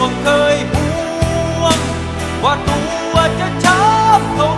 วงเคยพวงว่าตัวจะชอบเท่า